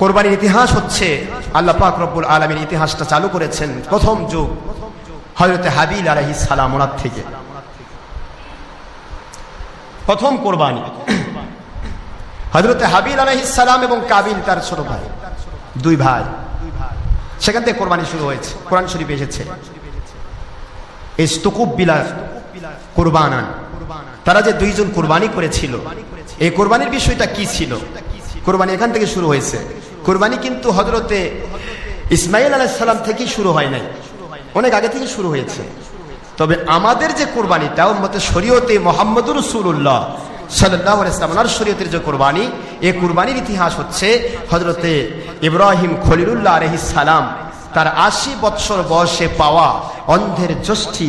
কোরবানির ইতিহাস হচ্ছে আল্লাহ পাক রব্বুল আলমীর ইতিহাসটা চালু করেছেন প্রথম যুগ হজরতে হাবিল আলহি সালাম ওনার থেকে। প্রথম কোরবানি। হজরতে হাবিল আলহি সালাম এবং কাবিল তার ছোট ভাই, দুই ভাই। সেখান থেকে কোরবানি শুরু হয়েছে, কোরআন শরীফ এসেছে। ইস্তুকুব বিলাস কোরবানান। তারা যে দুইজন কোরবানি করেছিল, এই কোরবানির বিষয়টা কি ছিল? কোরবানি এখান থেকে শুরু হয়েছে। কোরবানি কিন্তু হজরতে ইসমাইল আলাইসাল্লাম থেকেই শুরু হয় নাই। অনেক আগে থেকে শুরু হয়েছে। তবে আমাদের যে কোরবানিটা, উম্মতে শরীয়তে মোহাম্মদুর রসুল্লাহ সাল্লাহ ইসলাম ওনার শরীয়তের যে কোরবানি, এই কোরবানির ইতিহাস হচ্ছে হজরতে ইব্রাহিম খলিলুল্লাহ সালাম, তার আশি বৎসর বয়সে পাওয়া অন্ধের জ্যোষ্ঠী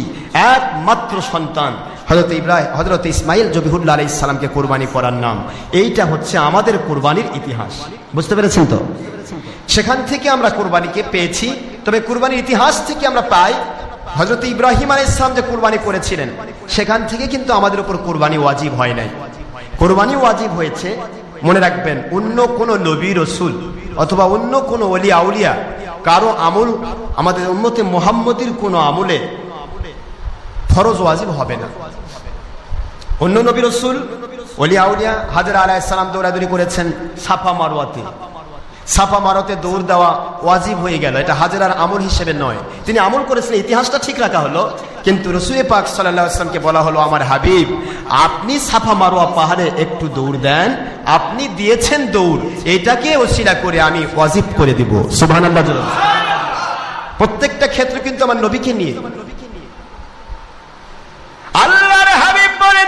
একমাত্র সন্তান হজরত ইব্রাহিম হজরত ইসমাইল জবিহুল্লাহ আলাই ইসলামকে কোরবানি করার নাম, এইটা হচ্ছে আমাদের কোরবানির ইতিহাস। বুঝতে পেরেছেন তো? সেখান থেকে আমরা কোরবানিকে পেয়েছি, তবে কোরবানির ইতিহাস থেকে আমরা পাই হজরত ইব্রাহিম আলাই ইসলাম যে কোরবানি করেছিলেন, সেখান থেকে কিন্তু আমাদের উপর কোরবানি ওয়াজিব হয় নাই। কোরবানি ওয়াজিব হয়েছে, মনে রাখবেন, অন্য কোন নবী রসুল অথবা অন্য কোন অলি আউলিয়া, কারও আমল আমাদের উন্মতে মোহাম্মদীর কোন আমলে ফরজ ওয়াজিব হবে না। অন্য নবী রসুল অলি আউলিয়া হাজার আলাইসালাম দৌড়াদৌড়ি করেছেন সাফা মারোয়াতে সাফা মারতে দৌড় দেওয়া ওয়াজিব হয়ে গেল। এটা হাজারার আমল হিসেবে নয়। তিনি আমল করেছিলেন ইতিহাসটা ঠিক রাখা হলো। কিন্তু রসুয়ে পাক সাল্লাহ আসলামকে বলা হলো, আমার হাবিব, আপনি সাফা মারোয়া পাহাড়ে একটু দৌড় দেন। আপনি দিয়েছেন দৌড়। এটাকে ওসিলা করে আমি ওয়াজিব করে দিব। সুবহান প্রত্যেকটা ক্ষেত্রে কিন্তু আমার নবীকে নিয়ে আল্লাহর হাবিব বলেন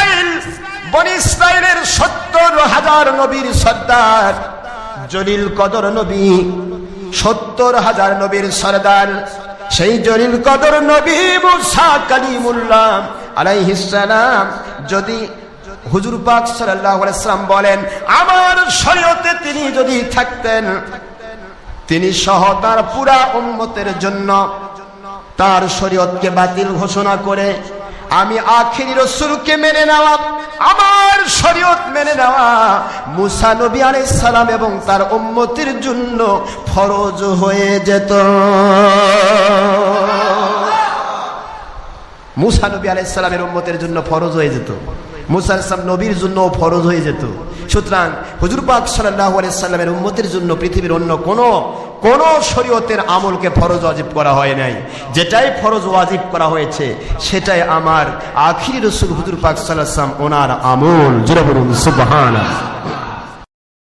বনি সত্তর হাজার নবীর সর্দার, জলিল কদর নবী, সত্তর হাজার নবীর সর্দার, সেই জলিল কদর নবী মুসা কালিমুল্লাহ আলাইহিসসালাম যদি হুজুর পাক সাল্লাম বলেন, আমার শরীয়তে তিনি যদি থাকতেন, তিনি সহ তার পুরা উম্মতের জন্য তার শরীয়তকে বাতিল ঘোষণা করে আমি আখিরি রসুলকে মেনে নেওয়া, আমার শরীয়ত মেনে নেওয়া, মুসা নবী আলাইহিস সালাম এবং তার উম্মতির জন্য ফরজ হয়ে যেত। মুসা নবী আলাইহিস সালামের উম্মতের জন্য ফরজ হয়ে যেত। মুসা নবীর জন্য ফরজ হয়ে যেত। সুতরাং হুজুর পাক সাল্লাল্লাহু আলাইহি সাল্লামের উম্মতের জন্য পৃথিবীর অন্য কোনো কোন শরীয়তের আমলকে ফরজ ওয়াজিব করা হয় নাই। যেটাই ফরজ ওয়াজিব করা হয়েছে, সেটাই আমার আখিরি রসুল হুজুর পাক সাল্লাম ওনার আমল। জুরাবুল সুবহানাল্লাহ।